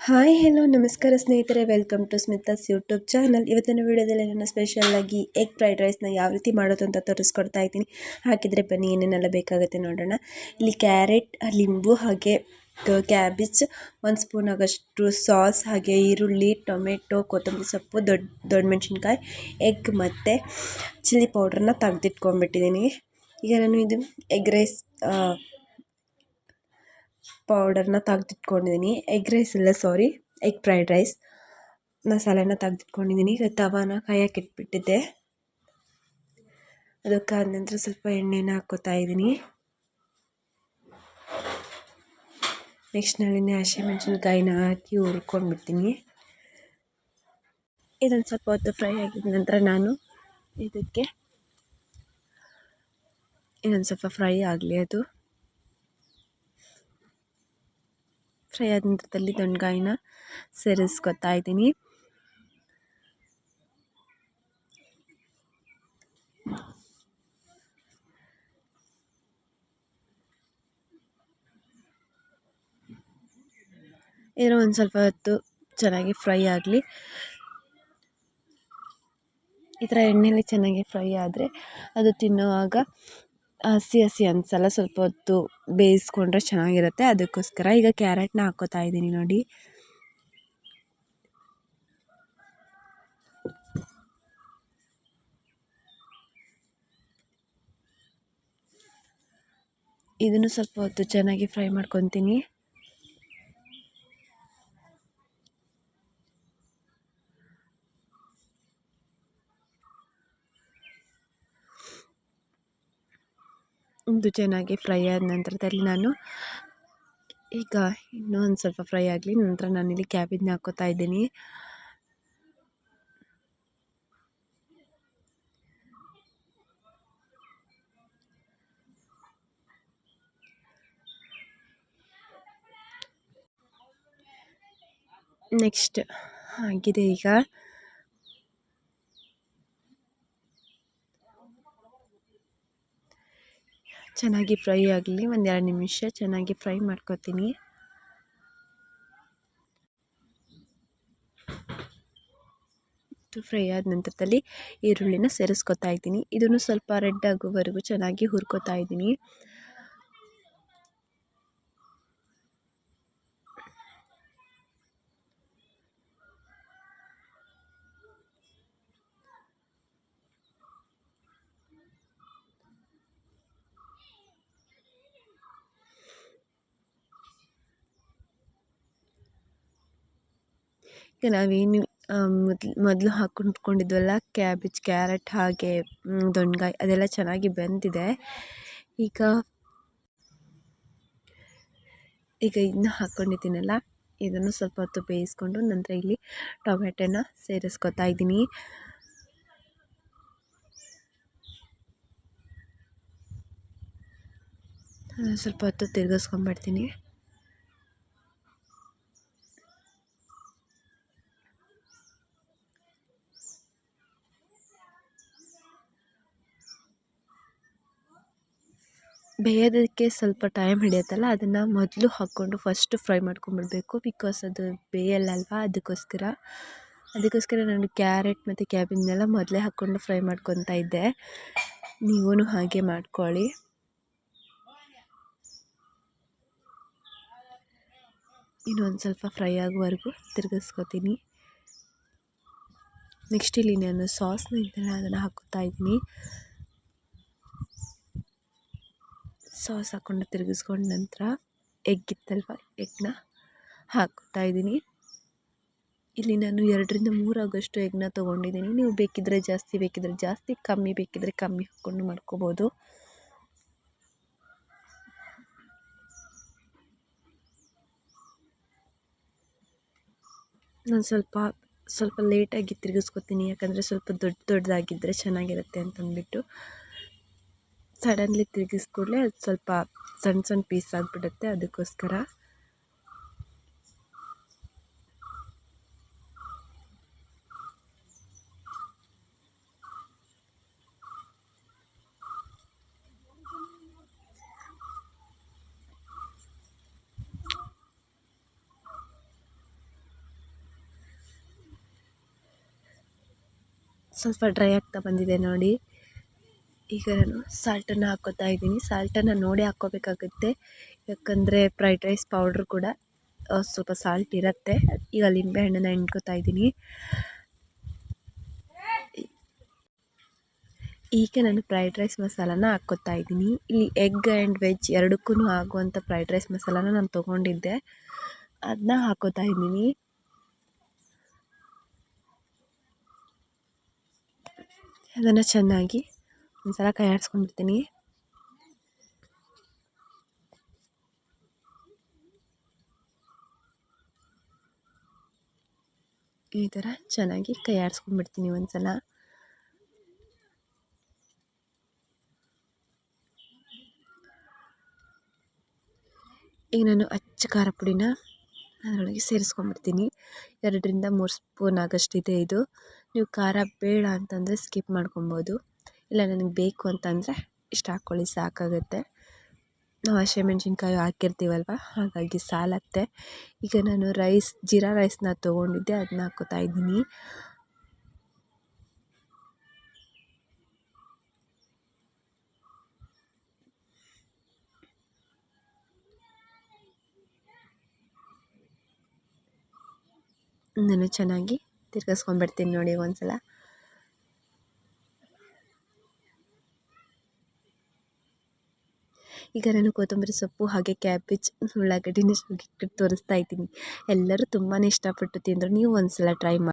Hi hello ನಮಸ್ಕಾರ ಸ್ನೇಹಿತರೆ. Welcome to Smita's YouTube channel ಇವತ್ತಿನ ವಿಡಿಯೋದಲ್ಲಿ ನಾನು ಸ್ಪೆಷಲ್ ಆಗಿ ಎಗ್ ಫ್ರೈಡ್ ರೈಸ್ನ ಯಾವ ರೀತಿ ಮಾಡೋದು ಅಂತ ತೋರಿಸ್ಕೊಡ್ತಾ ಇದ್ದೀನಿ. ಹಾಕಿದರೆ ಬನ್ನಿ, ಏನೇನೆಲ್ಲ ಬೇಕಾಗುತ್ತೆ ನೋಡೋಣ. ಇಲ್ಲಿ ಕ್ಯಾರೆಟ್ ಲಿಂಬು ಹಾಗೆ ಕ್ಯಾಬೇಜ್ ಒಂದು ಸ್ಪೂನ್ ಆಗೋಷ್ಟು ಸಾಸ್ ಹಾಗೆ ಈರುಳ್ಳಿ ಟೊಮೆಟೊ ಕೊತ್ತಂಬರಿ ಸೊಪ್ಪು ದೊಡ್ಡ ದೊಡ್ಡ ಮೆಣಸಿನ್ಕಾಯಿ ಎಗ್ ಮತ್ತು ಚಿಲ್ಲಿ ಪೌಡ್ರನ್ನ ತೆಗೆದಿಟ್ಕೊಂಡ್ಬಿಟ್ಟಿದ್ದೀನಿ. ಈಗ ನಾನು ಇದು ಎಗ್ ರೈಸ್ ಪೌಡರ್ನ ತೆಗ್ದಿಟ್ಕೊಂಡಿದ್ದೀನಿ ಎಗ್ ರೈಸ್ ಇಲ್ಲ ಸಾರಿ ಎಗ್ ಫ್ರೈಡ್ ರೈಸ್ ಮಸಾಲೆನ ತೆಗ್ದಿಟ್ಕೊಂಡಿದ್ದೀನಿ ಈಗ ತವಾನ ಕಾಯಕ್ಕೆ ಇಟ್ಬಿಟ್ಟಿದ್ದೆ. ಅದಕ್ಕಾದ ನಂತರ ಸ್ವಲ್ಪ ಎಣ್ಣೆನ ಹಾಕೋತಾ ಇದ್ದೀನಿ ನೆಕ್ಸ್ಟ್ ನಾಳಿನ ಹಸಿಮೆಣ್ಸಿನ್ಕಾಯಿನ ಹಾಕಿ ಹುರ್ಕೊಂಡ್ಬಿಡ್ತೀನಿ. ಇದೊಂದು ಸ್ವಲ್ಪ ಹೊತ್ತು ಫ್ರೈ ಆಗಿದ ನಂತರ ನಾನು ಇದಕ್ಕೆ ಇನ್ನೊಂದು ಸ್ವಲ್ಪ ಫ್ರೈ ಆಗಲಿ ಅದು. ಫ್ರೈ ದೊಣ್ಗಾಯಿನ ಸೇರಿಸ್ಕೊತಾ ಇದ್ದೀನಿ. ಏನೋ ಒಂದು ಸ್ವಲ್ಪ ಹೊತ್ತು ಚೆನ್ನಾಗಿ ಫ್ರೈ ಆಗಲಿ. ಈ ಥರ ಎಣ್ಣೆಯಲ್ಲಿ ಚೆನ್ನಾಗಿ ಫ್ರೈ ಆದರೆ ಅದು ತಿನ್ನುವಾಗ ಹಸಿ ಹಸಿ ಅನಿಸಲ್ಲ, ಸ್ವಲ್ಪ ಹೊತ್ತು ಬೇಯಿಸ್ಕೊಂಡ್ರೆ ಚೆನ್ನಾಗಿರುತ್ತೆ. ಅದಕ್ಕೋಸ್ಕರ ಈಗ ಕ್ಯಾರೆಟ್ನ ಹಾಕ್ಕೋತಾ ಇದ್ದೀನಿ ನೋಡಿ. ಇದನ್ನು ಸ್ವಲ್ಪ ಹೊತ್ತು ಚೆನ್ನಾಗಿ ಫ್ರೈ ಮಾಡ್ಕೊತೀನಿ. ಇದು ಚೆನ್ನಾಗಿ ಫ್ರೈ ಆದ ನಂತರದಲ್ಲಿ ನಾನು ಈಗ ಇನ್ನೂ ಒಂದು ಸ್ವಲ್ಪ ಫ್ರೈ ಆಗಲಿ, ನಂತರ ನಾನಿಲ್ಲಿ ಕ್ಯಾಬೇಜ್ನ ಹಾಕ್ಕೋತಾ ಇದ್ದೀನಿ. ನೆಕ್ಸ್ಟ್ ಆಗಿದೆ ಈಗ ಚೆನ್ನಾಗಿ ಫ್ರೈ ಆಗಲಿ ಒಂದೆರಡು ನಿಮಿಷ ಚೆನ್ನಾಗಿ ಫ್ರೈ ಮಾಡ್ಕೊತೀನಿ. ಫ್ರೈ ಆದ ನಂತರದಲ್ಲಿ ಈರುಳ್ಳಿನ ಸೇರಿಸ್ಕೊತಾ ಇದ್ದೀನಿ. ಇದನ್ನು ಸ್ವಲ್ಪ ರೆಡ್ ಆಗೋವರೆಗೂ ಚೆನ್ನಾಗಿ ಹುರ್ಕೋತಾ ಇದ್ದೀನಿ. ನಾವೇನು ಮೊದ್ಲು, ಮೊದಲು ಹಾಕೊಂಡ್ಕೊಂಡಿದ್ವಲ್ಲ, ಕ್ಯಾಬೇಜ್, ಕ್ಯಾರೆಟ್ ಹಾಗೆ ದೊಣ್ಣಗಾಯಿ ಅದೆಲ್ಲ ಚೆನ್ನಾಗಿ ಬೆಂದಿದೆ. ಈಗ ಈಗ ಇದನ್ನ ಹಾಕ್ಕೊಂಡಿದ್ದೀನಲ್ಲ ಇದನ್ನು ಸ್ವಲ್ಪ ಹೊತ್ತು ಬೇಯಿಸ್ಕೊಂಡು ನಂತರ ಇಲ್ಲಿ ಟೊಮೆಟೊನ ಸೇರಿಸ್ಕೊತಾ ಇದ್ದೀನಿ. ಸ್ವಲ್ಪ ಹೊತ್ತು ತಿರ್ಗಿಸ್ಕೊಂಬಿಡ್ತೀನಿ. ಬೇಯೋದಕ್ಕೆ ಸ್ವಲ್ಪ ಟೈಮ್ ಹಿಡಿಯುತ್ತಲ್ಲ, ಅದನ್ನು ಮೊದಲು ಹಾಕ್ಕೊಂಡು ಫಸ್ಟ್ ಫ್ರೈ ಮಾಡ್ಕೊಂಬಿಡಬೇಕು ಬಿಕಾಸ್ ಅದು ಬೇಯಲ್ಲಲ್ವಾ, ಅದಕ್ಕೋಸ್ಕರ. ಅದಕ್ಕೋಸ್ಕರ ನಾನು ಕ್ಯಾರೆಟ್ ಮತ್ತು ಕ್ಯಾಬೇಜ್ನೆಲ್ಲ ಮೊದಲೇ ಹಾಕ್ಕೊಂಡು ಫ್ರೈ ಮಾಡ್ಕೊತಾ ಇದ್ದೆ. ನೀವೂ ಹಾಗೆ ಮಾಡ್ಕೊಳ್ಳಿ. ಇನ್ನೊಂದು ಸ್ವಲ್ಪ ಫ್ರೈ ಆಗುವವರೆಗೂ ತಿರುಗಿಸ್ಕೊತೀನಿ. ನೆಕ್ಸ್ಟ್ ಇಲ್ಲಿ ನಾನು ಸಾಸ್ನ ಇದ್ದೆಲ್ಲ ಅದನ್ನು ಹಾಕುತ್ತಾ ಇದ್ದೀನಿ. ಸಾಸ್ ಹಾಕ್ಕೊಂಡು ತಿರುಗಿಸ್ಕೊಂಡ ನಂತರ ಎಗ್ ಇತ್ತಲ್ವ ಎಗ್ನ ಹಾಕ್ತಾ ಇದ್ದೀನಿ. ಇಲ್ಲಿ ನಾನು ಎರಡರಿಂದ ಮೂರು ಆಗೋಷ್ಟು ಎಗ್ನ ತೊಗೊಂಡಿದ್ದೀನಿ. ನೀವು ಬೇಕಿದ್ದರೆ ಜಾಸ್ತಿ ಬೇಕಿದ್ದರೆ ಜಾಸ್ತಿ, ಕಮ್ಮಿ ಬೇಕಿದ್ದರೆ ಕಮ್ಮಿ ಹಾಕ್ಕೊಂಡು ಮಾಡ್ಕೋಬೋದು. ನಾನು ಸ್ವಲ್ಪ ಸ್ವಲ್ಪ ಲೇಟಾಗಿ ತಿರುಗಿಸ್ಕೊತೀನಿ. ಯಾಕಂದರೆ ಸ್ವಲ್ಪ ದೊಡ್ಡ ದೊಡ್ಡದಾಗಿದ್ದರೆ ಚೆನ್ನಾಗಿರುತ್ತೆ ಅಂತಂದ್ಬಿಟ್ಟು. ಸಡನ್ಲಿ ತಿರ್ಗಿಸಿದ ಕೂಡಲೇ ಅದು ಸ್ವಲ್ಪ ಸಣ್ಣ ಸಣ್ಣ ಪೀಸ್ ಆಗಿಬಿಡುತ್ತೆ ಅದಕ್ಕೋಸ್ಕರ. ಸ್ವಲ್ಪ ಡ್ರೈ ಆಗ್ತಾ ಬಂದಿದೆ ನೋಡಿ. ಈಗ ನಾನು ಸಾಲ್ಟನ್ನು ಹಾಕ್ಕೋತಾ ಇದ್ದೀನಿ. ಸಾಲ್ಟನ್ನು ನೋಡಿ ಹಾಕ್ಕೋಬೇಕಾಗುತ್ತೆ. ಯಾಕಂದರೆ ಫ್ರೈಡ್ ರೈಸ್ ಪೌಡ್ರ್ ಕೂಡ ಸ್ವಲ್ಪ ಸಾಲ್ಟ್ ಇರುತ್ತೆ. ಈಗ ಲಿಂಬೆ ಹಣ್ಣನ್ನು ಹಿಂಡ್ಕೋತಾ ಇದ್ದೀನಿ. ಈಗ ನಾನು ಫ್ರೈಡ್ ರೈಸ್ ಮಸಾಲಾನ ಹಾಕ್ಕೋತಾ ಇದ್ದೀನಿ. ಇಲ್ಲಿ ಎಗ್ ಆ್ಯಂಡ್ ವೆಜ್ ಎರಡಕ್ಕೂ ಆಗುವಂಥ ಫ್ರೈಡ್ ರೈಸ್ ಮಸಾಲಾನ ನಾನು ತೊಗೊಂಡಿದ್ದೆ. ಅದನ್ನ ಹಾಕೋತಾ ಇದ್ದೀನಿ. ಅದನ್ನು ಚೆನ್ನಾಗಿ ಒಂದ್ಸಲ ಕೈ ಆಡಿಸ್ಕೊಂಡ್ಬಿಡ್ತೀನಿ. ಈ ಥರ ಚೆನ್ನಾಗಿ ಕೈ ಆಡಿಸ್ಕೊಂಡ್ಬಿಡ್ತೀನಿ ಒಂದ್ಸಲ. ಈಗ ನಾನು ಅಚ್ಚ ಖಾರ ಪುಡಿನ ಅದರೊಳಗೆ ಸೇರಿಸ್ಕೊಂಡ್ಬಿಡ್ತೀನಿ. ಎರಡರಿಂದ ಮೂರು ಸ್ಪೂನ್ ಆಗೋಷ್ಟಿದೆ ಇದು. ನೀವು ಖಾರ ಬೇಡ ಅಂತಂದರೆ ಸ್ಕಿಪ್ ಮಾಡ್ಕೊಬೋದು. ಇಲ್ಲ, ನನಗೆ ಬೇಕು ಅಂತಂದರೆ ಇಷ್ಟು ಹಾಕ್ಕೊಳ್ಳಿ ಸಾಕಾಗುತ್ತೆ. ನಾವು ಹಸಿಮೆಣ್ಸಿನ್ಕಾಯಿ ಹಾಕಿರ್ತೀವಲ್ವ, ಹಾಗಾಗಿ ಸಾಲತ್ತೆ. ಈಗ ನಾನು ರೈಸ್ ಜೀರಾ ರೈಸ್ನ ತೊಗೊಂಡಿದ್ದೆ ಅದನ್ನ ಹಾಕ್ಕೋತಾ ಇದ್ದೀನಿ. ನಾನು ಚೆನ್ನಾಗಿ ತಿರ್ಗಿಸ್ಕೊಂಡ್ಬಿಡ್ತೀನಿ ನೋಡಿ ಒಂದ್ಸಲ. ಈಗ ನಾನು ಕೊತ್ತಂಬರಿ ಸೊಪ್ಪು ಹಾಗೆ ಕ್ಯಾಬೇಜ್ ಉಳ್ಳಾಗಡ್ಡಿನ ತೋರಿಸ್ತಾ ಇದ್ದೀನಿ. ಎಲ್ಲರೂ ತುಂಬಾ ಇಷ್ಟಪಟ್ಟು ತಿಂದರು. ನೀವು ಒಂದ್ಸಲ ಟ್ರೈ ಮಾಡಿ.